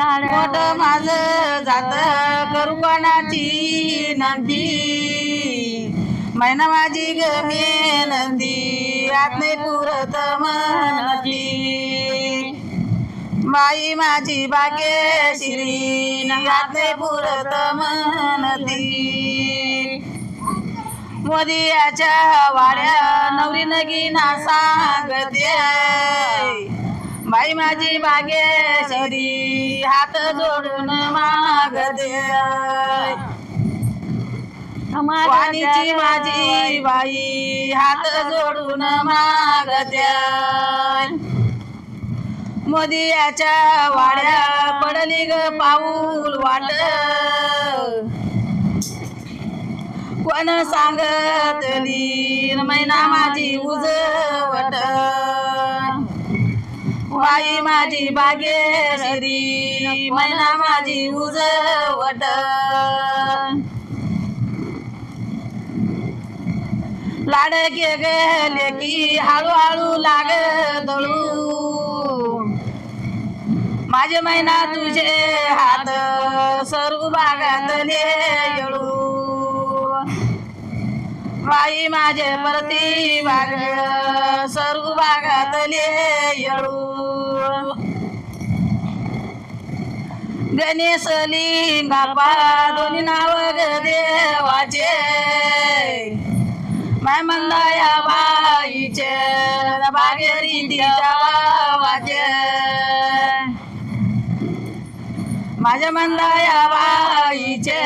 मोठ माझ जात करू कोणाची नंदी? मैना माझी गमे नंदी आत नाही पुरत मनती बाई माझी बागे श्री आत नाही पुरत मनती मोदियाच्या वाड्या नवरी नगीना सांगते. बाई माझी बागेश्वरी हात जोडून मागते वाणीची माझी बाई हात जोडून मागते मोदियाच्या वाड्या पडली ग पाऊल वाट. कोण सांगतली मैना माझी उजवट. बाई माझी बागेश्वरी मैना माझी उजवट. लाडके गेले की हळूहळू लाग दळू. माझे मैना तुझे हात सर्व बागातले येळू बाई माझे वरती बाग सर्व भागातले येळू. गणेश लिंगापा दोन्ही नाव ग देवाचे. माय मंदाया बाईचे बागेरी तिच्या वाचे माझ्या मंदाया बाईचे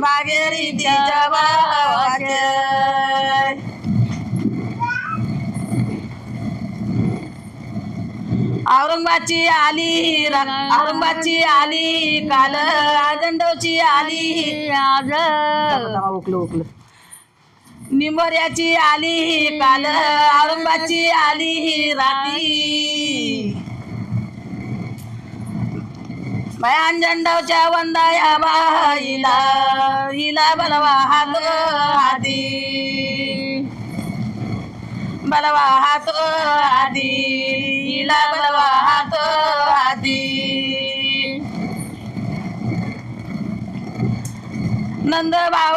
बागेरी तिच्या वाचे औरंगाबादची आली औरंगाबादची आली काल आजंडवची आली. आज. उकलं उकलं. निंबोऱ्याची आली काल औरंगाबादची आली राती अंजंडावच्या वंदाया बाईला हिला बलवा हात आधी. बलवा हात आधी. हिला बलवा हात आधी. नंद भाव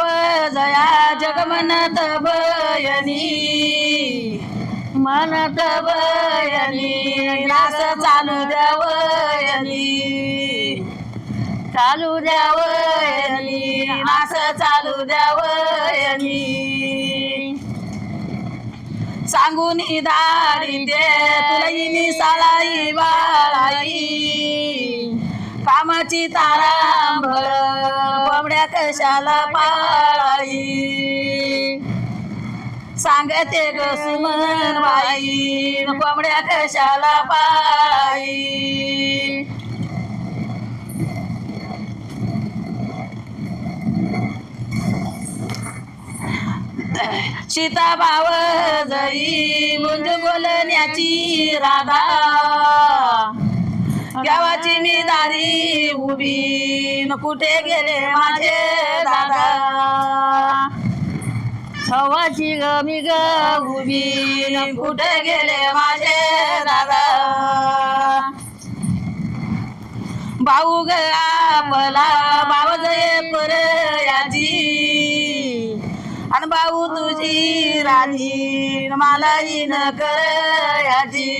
जया जगमनत बयनी मनत बयनी नास चालू द्यावयनी चालू द्यावयनी नास चालू द्यावयनी सांगून दारी दे तुला इनी साळाई बाळाई कामाची तारांबळ कोंबड्या कशाला पाळाई. सांगते ग सुमन बाई कोंबड्या कशाला पाळाई. सीता भाव जई मुंज बोलण्याची राधा. गावाची मी दारी उभी न कुठे गेले माझे दादा. हवाची ग मी ग उभी न कुठे गेले माझे दादा. भाऊ ग आपला तुझी मला कर याची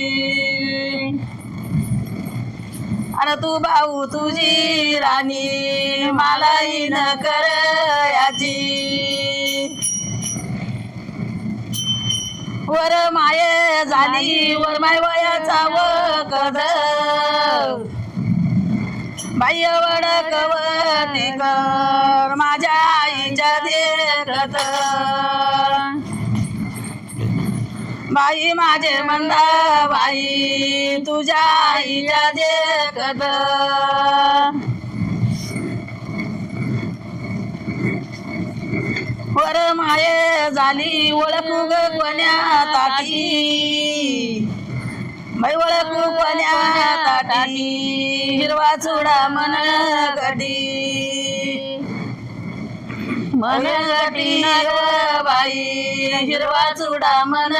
तू भाऊ तुझी राणी मला न कर वर माय झाली वर माय वयाचा व कद बाह्य वडकवती कर बाई माझे मंदा बाई तुझ्या आईच्या देखत. वर माये झाली ओळखू कोण्या ताटी. मै ओळखू कोण्या ताटी हिरवा चुडा मन गडी मन गटी बाई. हिरवा चुडा मन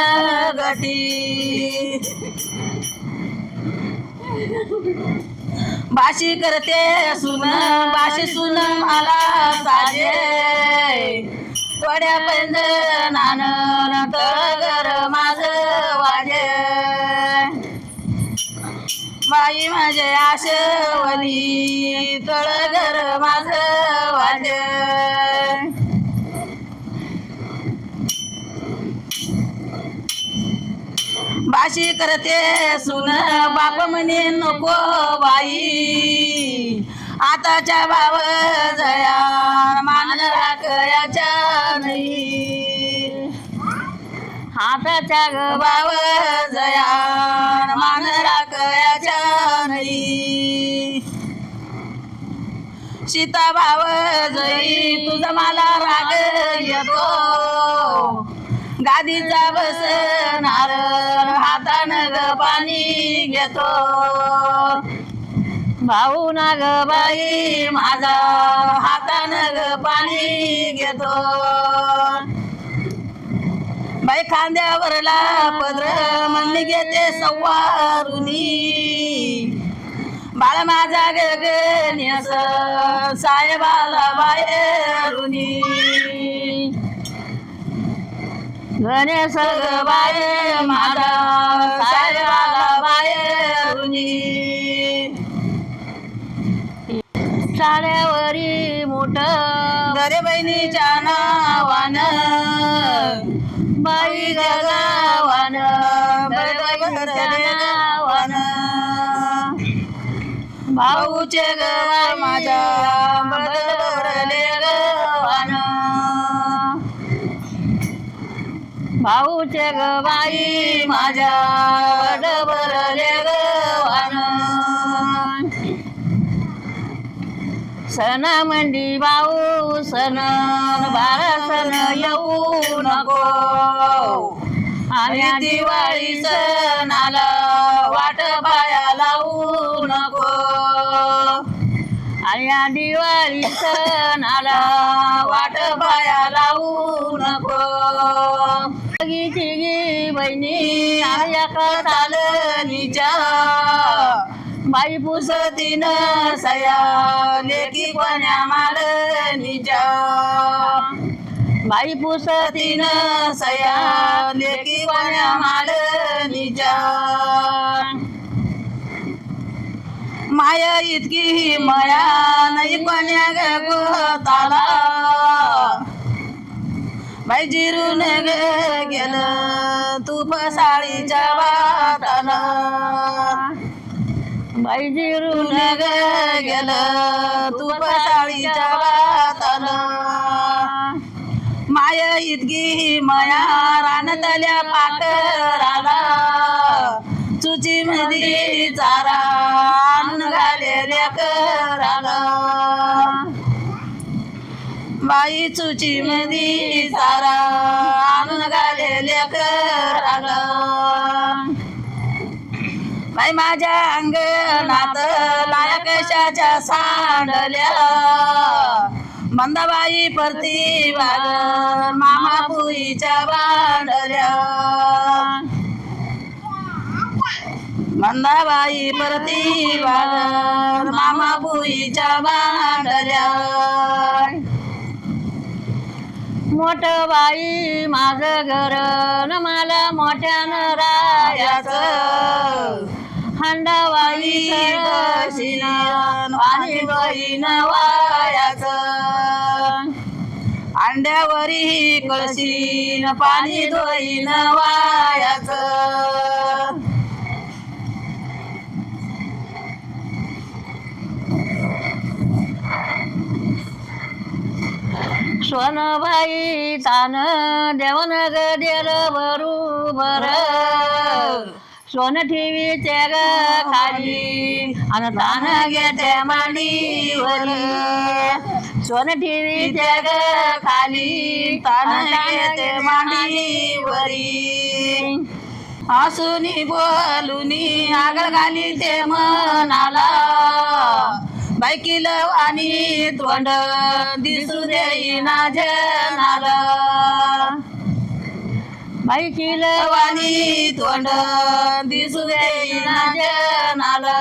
गटी. बाशी करते सुन बाशी सुन मला साजे. थोड्या पैंजणानं तळगर माझ वाजे. बाई माझे आशवली तळगर माझ वाजे. अशी करते. सुन बाप म्हणे नको बाई. आताच्या भाव जया मान राखयाच्या नाही. हाताच्या ग भाव जया मान राखयाच्या नाही. सीता भाव जई तुझा मला राग येतो. गादीचा बसणार हातानं ग पाणी घेतो. भाऊ ना ग बाई माझा हातानं ग पाणी घेतो. बाई खांद्यावरला पदर म्हणली घेते सवारुनी बाळ माझा गगन्यस साहेबाला गणेश ग बाय माझा साहेबाला बाहेरुनी शाळेवरी मोठ घरे बहिणीच्या नावान बाई गगावान नावान. भाऊचे ग माझ्या भाऊचे ग बाई माझ्या बदलले गवान सण मंडी भाऊ सण बारा सण येऊ नको. आणि दिवाळी सणाला वाट पाया लावू नको. आणि या दिवाळी सणाला तिघी आया आया चालनीच्या बाई पुसतीन सया लेकी कोण्या मालनीच्या? बाई पुसतीन सया लेकी कोण्या मालनीच्या? माया इतकी मया नाही कोण्या गोताला? बाई जिरून ग गेलं तूप साडीच्या वाटाला बाई जिरून ग गेलं तूप साडीच्या वाटाला माया इतकी माया रानतल्या पाकराला चुची मध्ये चारा. बाई चुची मधी सारा. आणून घालेल्या कराला बाई माझ्या अंगणात लाया कशाच्या सांडल्या. मंदाबाई परती वाग मामा पुईच्या बांडल्या मंदाबाई परती वाग मामा पुईच्या बांडल्या मोठ बाई माझं घर न मला मोठ्यानं रायाचं हंडाबाई कशीन पाणी न वायाचं अंड्यावरी कळशीन पाणी धोईन वायाचं सोनबाई तान देवन ग देल बरोबर सोन ठेवीचे ग खाली आणि तान घेते मांडीवरी. सोन ठेवीचे ग खाली तान घेते मांडीवरी. हसूनी बोलूनी आगळ घाली ते मनाला. बायकील आणि तोंड दिसू देईना जनाला. बायकील वाणी तोंड दिसू देईना जनाला.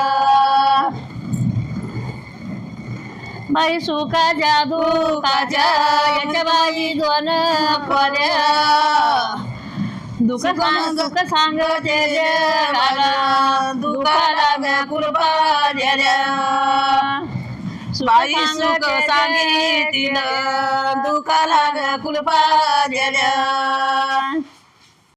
बाई सुखाच्या दुखाच्या याच्या बाई दोन खोल्या दुःख सांग सुख सांगते दुखाला व्याकुलपा द्याल्या बाई सुख सांगितलं दुखाला व्याकुलपा द्याल्या